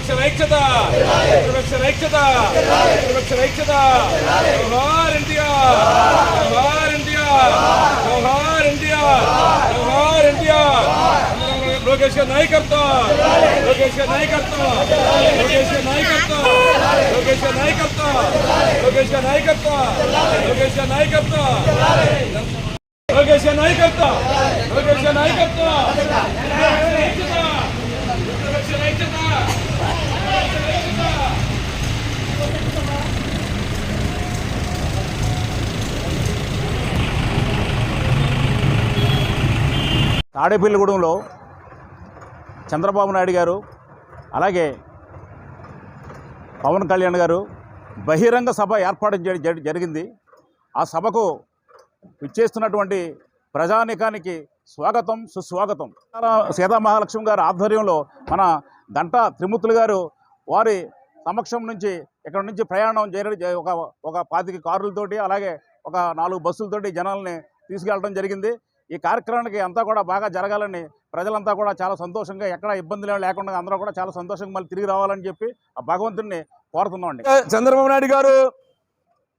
ప్రతిపక్ష ఐక్యత ప్రతిపక్ష ఐక్యత ప్రతిపక్ష ఐక్యత జోహార్ ఎన్టీఆర్ జోహార్ ఎన్టీఆర్ జోహార్ ఎన్టీఆర్ జోహార్ ఎన్టీఆర్ లోకేష్ గారి నాయకత్వం లోకేష్ గారి నాయకత్వం లోకేష్ గారి నాయకత్వం లోకేష్ గారి నాయకత్వం లోకేష్ గారి నాయకత్వం లోకేష్ గారి నాయకత్వం లోకేష్ గారి నాయకత్వం లోకేష్ గారి నాయకత్వం తాడేపల్లిగూడెంలో చంద్రబాబు నాయుడు గారు అలాగే పవన్ కళ్యాణ్ గారు బహిరంగ సభ ఏర్పాటు చేయడం జరిగింది. ఆ సభకు ఇచ్చేస్తున్నటువంటి ప్రజానికానికి స్వాగతం సుస్వాగతం. సీతామహాలక్ష్మి గారి ఆధ్వర్యంలో మన గంట త్రిమూర్తులు గారు వారి సమక్షం నుంచి ఇక్కడ నుంచి ప్రయాణం చేయడం ఒక ఒక పాతిక కారులతోటి అలాగే ఒక నాలుగు బస్సులతోటి జనాల్ని తీసుకెళ్ళడం జరిగింది. ఈ కార్యక్రమానికి అంతా కూడా బాగా జరగాలని ప్రజలంతా కూడా చాలా సంతోషంగా ఎక్కడ ఇబ్బందులు లేకుండా అందరూ కూడా చాలా సంతోషంగా మళ్ళీ తిరిగి రావాలని చెప్పి ఆ భగవంతుడిని కోరుతున్నామండి చంద్రబాబు నాయుడు గారు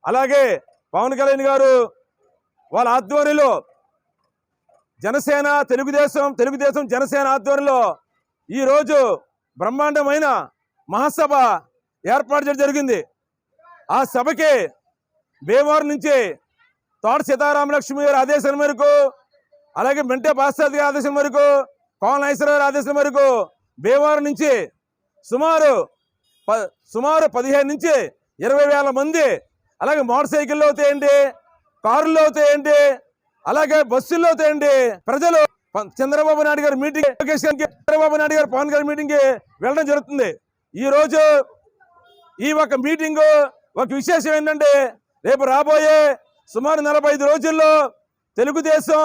అలాగే పవన్ కళ్యాణ్ గారు వాళ్ళ ఆధ్వర్యంలో జనసేన తెలుగుదేశం తెలుగుదేశం జనసేన ఆధ్వర్యంలో ఈరోజు బ్రహ్మాండమైన మహాసభ ఏర్పాటు చేయడం జరిగింది. ఆ సభకి భీమవరం నుంచి తోట సీతారామలక్ష్మి గారి ఆదేశాల మేరకు అలాగే మెంటే పాశ్చాత్య గారి ఆదేశం మేరకు పవన్ నాగేశ్వరరావు ఆదేశం మేరకు భీమవరం నుంచి సుమారు ప- సుమారు పదిహేను నుంచి ఇరవై వేల మంది అలాగే మోటార్ సైకిల్లో అవుతాయండి కారుల్లో అవుతాయండి అలాగే బస్సుల్లో అవుతాయండి ప్రజలు చంద్రబాబు నాయుడు గారి మీటింగ్ చంద్రబాబు నాయుడు గారు పవన్ గారి మీటింగ్కి వెళ్ళడం జరుగుతుంది. ఈ రోజు ఈ ఒక మీటింగు ఒక విశేషం ఏంటంటే రేపు రాబోయే సుమారు నలభై ఐదు రోజుల్లో తెలుగుదేశం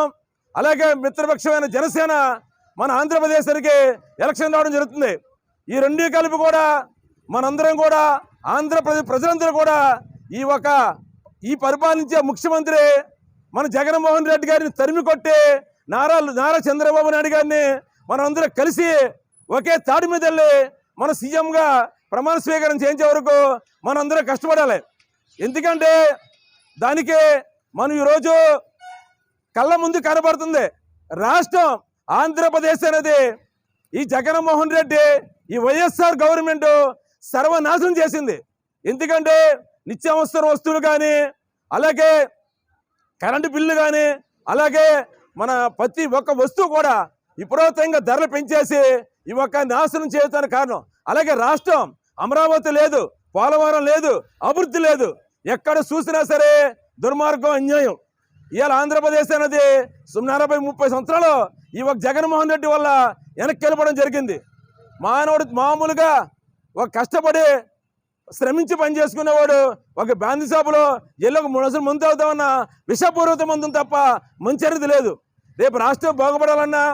అలాగే మిత్రపక్షమైన జనసేన మన ఆంధ్రప్రదేశ్కి ఎలక్షన్ రావడం జరుగుతుంది. ఈ రెండు కలిపి కూడా మనందరం కూడా ఆంధ్రప్రదేశ్ ప్రజలందరూ కూడా ఈ ఒక ఈ పరిపాలించే ముఖ్యమంత్రి మన జగన్మోహన్ రెడ్డి గారిని తరిమి కొట్టి నారా నారా చంద్రబాబు నాయుడు గారిని మనందరం కలిసి ఒకే తాడి మీద వెళ్ళి మన సీఎంగా ప్రమాణ స్వీకారం చేయించే వరకు మనందరం కష్టపడాలి. ఎందుకంటే దానికి మనం ఈరోజు కళ్ళ ముందు కనబడుతుంది. రాష్ట్రం ఆంధ్రప్రదేశ్ అనేది ఈ జగన్మోహన్ రెడ్డి ఈ వైఎస్ఆర్ గవర్నమెంట్ సర్వనాశనం చేసింది. ఎందుకంటే నిత్యావసర వస్తువులు కానీ అలాగే కరెంటు బిల్లు కానీ అలాగే మన ప్రతి ఒక్క వస్తువు కూడా విపరీతంగా ధరలు పెంచేసి ఈ ఒక్క నాశనం చేయడానికి కారణం. అలాగే రాష్ట్రం అమరావతి లేదు పోలవరం లేదు అభివృద్ధి లేదు. ఎక్కడ చూసినా సరే దుర్మార్గం అన్యాయం. ఇవాళ ఆంధ్రప్రదేశ్ అనేది సుమారు నలభై ముప్పై సంవత్సరాలు ఈ ఒక జగన్మోహన్ రెడ్డి వల్ల వెనక్కి వెళ్ళిపోవడం జరిగింది. మానవుడు మామూలుగా ఒక కష్టపడి శ్రమించి పని చేసుకునేవాడు ఒక బ్యాంది షాపులో ఎల్లొక మూడు అసలు మందు అవుతామన్నా విషపూర్వత మందు తప్ప మంచి అనేది లేదు. రేపు రాష్ట్రం బాగుపడాలన్నా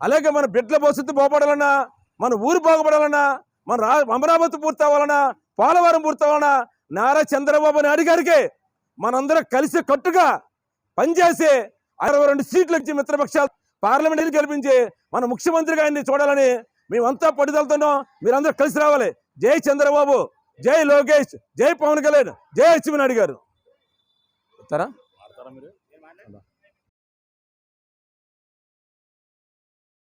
అలాగే మన బిడ్డల భవిష్యత్తు బాగుపడాలన్నా మన ఊరు బాగుపడాలన్నా మన రా అమరావతి పూర్తవ్వాలన్నా పోలవరం పూర్తవ్వాలన్నా నారా చంద్రబాబు నాయుడు గారికి మనందరం కలిసి కట్టుగా పనిచేసి అరవై రెండు సీట్లు ఇచ్చి మిత్రపక్షాలు పార్లమెంట్ గెలిపించి మన ముఖ్యమంత్రి గారిని చూడాలని మేమంతా పట్టుదలతున్నాం మీరందరూ కలిసి రావాలి. జై చంద్రబాబు జై లోకేష్ జై పవన్ కళ్యాణ్ జై అచ్చెన్నాయుడు గారు చెప్తారా?